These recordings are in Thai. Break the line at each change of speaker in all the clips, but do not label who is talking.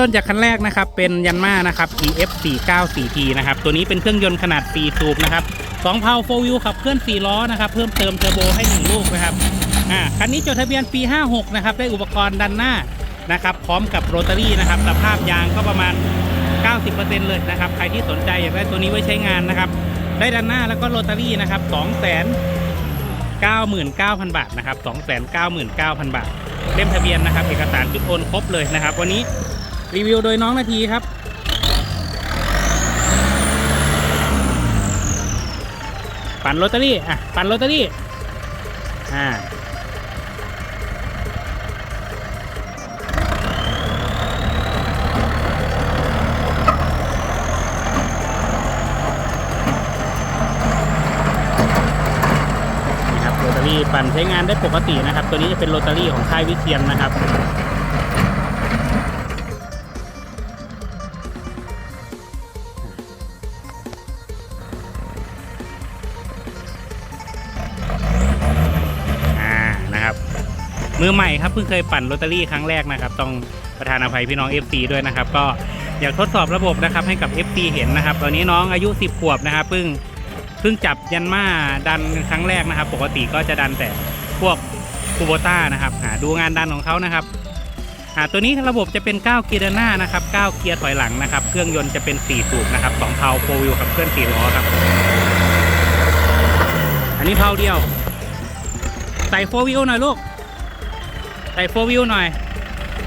ต้นจากคันแรกนะครับ เป็นยันมานะครับ EF 494T นะครับ ตัวนี้เป็นเครื่องยนต์ขนาด 4 สูบนะครับ2เพาโฟวิวขับเคลื่อน 4 ล้อนะครับ เพิ่มเติมเทอร์โบให้ 1 ลูกนะครับ อ่า คันนี้จดทะเบียนปี 56 นะครับ ได้อุปกรณ์ดันหน้านะครับ พร้อมกับโรตารี่นะครับ สภาพยางก็ประมาณ 90%เลยนะครับ ใครที่สนใจอยากได้ตัวนี้ไว้ใช้งานนะครับ ได้ดันหน้าแล้วก็โรตารี่นะครับ 2 0 0 0 0 99,000 บาทนะครับ299,000 บาท เล่มทะเบียนนะครับ เอกสารชุดโอนครบเลยนะครับ วันนี้ รีวิวโดยน้องนาทีครับ ปั่นโรตารี่อะปั่นโรตารี่อ่านี่ครับโรตารี่ปั่นใช้งานได้ปกตินะครับ ตัวนี้จะเป็นโรตารี่ของค่ายวิเชียนนะครับ มือใหม่ครับเพิ่งเคยปั่นโรตารี่ครั้งแรกนะครับ ต้องประธานอภัยพี่น้อง FC ด้วยนะครับ ก็อยากทดสอบระบบนะครับให้กับ FC เห็นนะครับ ตอนนี้น้องอายุ 10 ขวบนะครับเพิ่งเพิ่งจับยันมาดันครั้งแรกนะครับ ปกติก็จะดันแต่พวกคูโบต้านะครับอ่าดูงานดันของเขานะครับอ่าตัวนี้ระบบจะเป็น 9 เกียร์หน้านะครับ 9 เกียร์ถอยหลังนะครับ เครื่องยนต์จะเป็น 4 สูบนะครับ2เพาโฟวิวกับเครื่อง4ล้อครับ อันนี้เพาเดียว ใส่โฟวิวหน่อยลูก ใส่โฟวิวหน่อย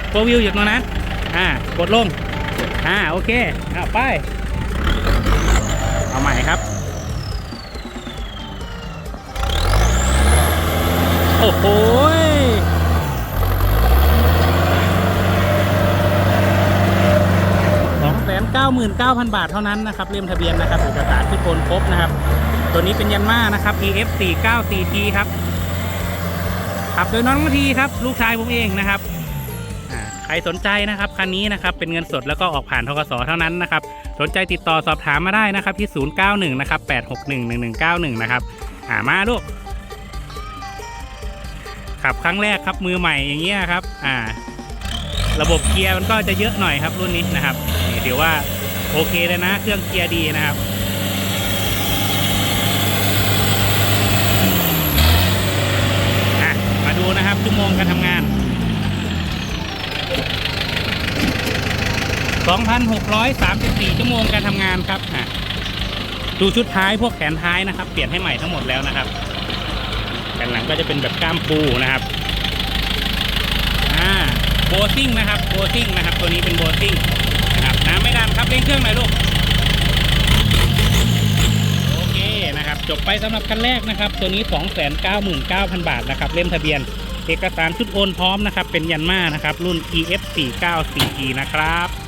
โฟวิวอยู่ตรงนั้น อ่ากดลง อ่าโอเคอ่าไป เอาใหม่ครับ โอ้โหสองแสนเก้าหมื่นเก้าพันบาทเท่านั้นนะครับเล่มทะเบียนนะครับเอกสารที่โอนครบนะครับ ตัวนี้เป็นยันมานะครับ EF 4 9 4 T ครับ ขับโดยน้องนาทีครับ ลูกชายผมเองนะครับอ่าใครสนใจนะครับคันนี้นะครับเป็นเงินสดแล้วก็ออกผ่านทกสเท่านั้นนะครับสนใจติดต่อสอบถามมาได้นะครับที่ 091นะครับ861 1191 นะครับอ่ามาลูกขับครั้งแรกครับมือใหม่อย่างเงี้ยครับ อ่า ระบบเกียร์มันก็จะเยอะหน่อยครับรุ่นนี้นะครับนี่ถือว่าโอเคเลยนะ เครื่องเกียร์ดีนะครับ อะมาดูนะครับชั่ วโมงการทำงาน 2,634 ชั่วโมงการทำงานครับดูชุดท้ายพวกแขนท้ายนะครับ เปลี่ยนให้ใหม่ทั้งหมดแล้วนะครับแผ่นหลังก็จะเป็นแบบก้ามปูนะครับอ่าโบซิ่งนะครับโบซิ่งนะครับ ตัวนี้เป็นโบซิ่งนะครับน้ำไม่ดันครับเร่งเครื่องหน่อยลูกโอเคนะครับ จบไปสำหรับคันแรกนะครับ ตัวนี้ 299,000 บาทนะครับเล่มทะเบียน เอกสารชุดโอนพร้อมนะครับ เป็นยันมานะครับ รุ่น EF494G นะครับ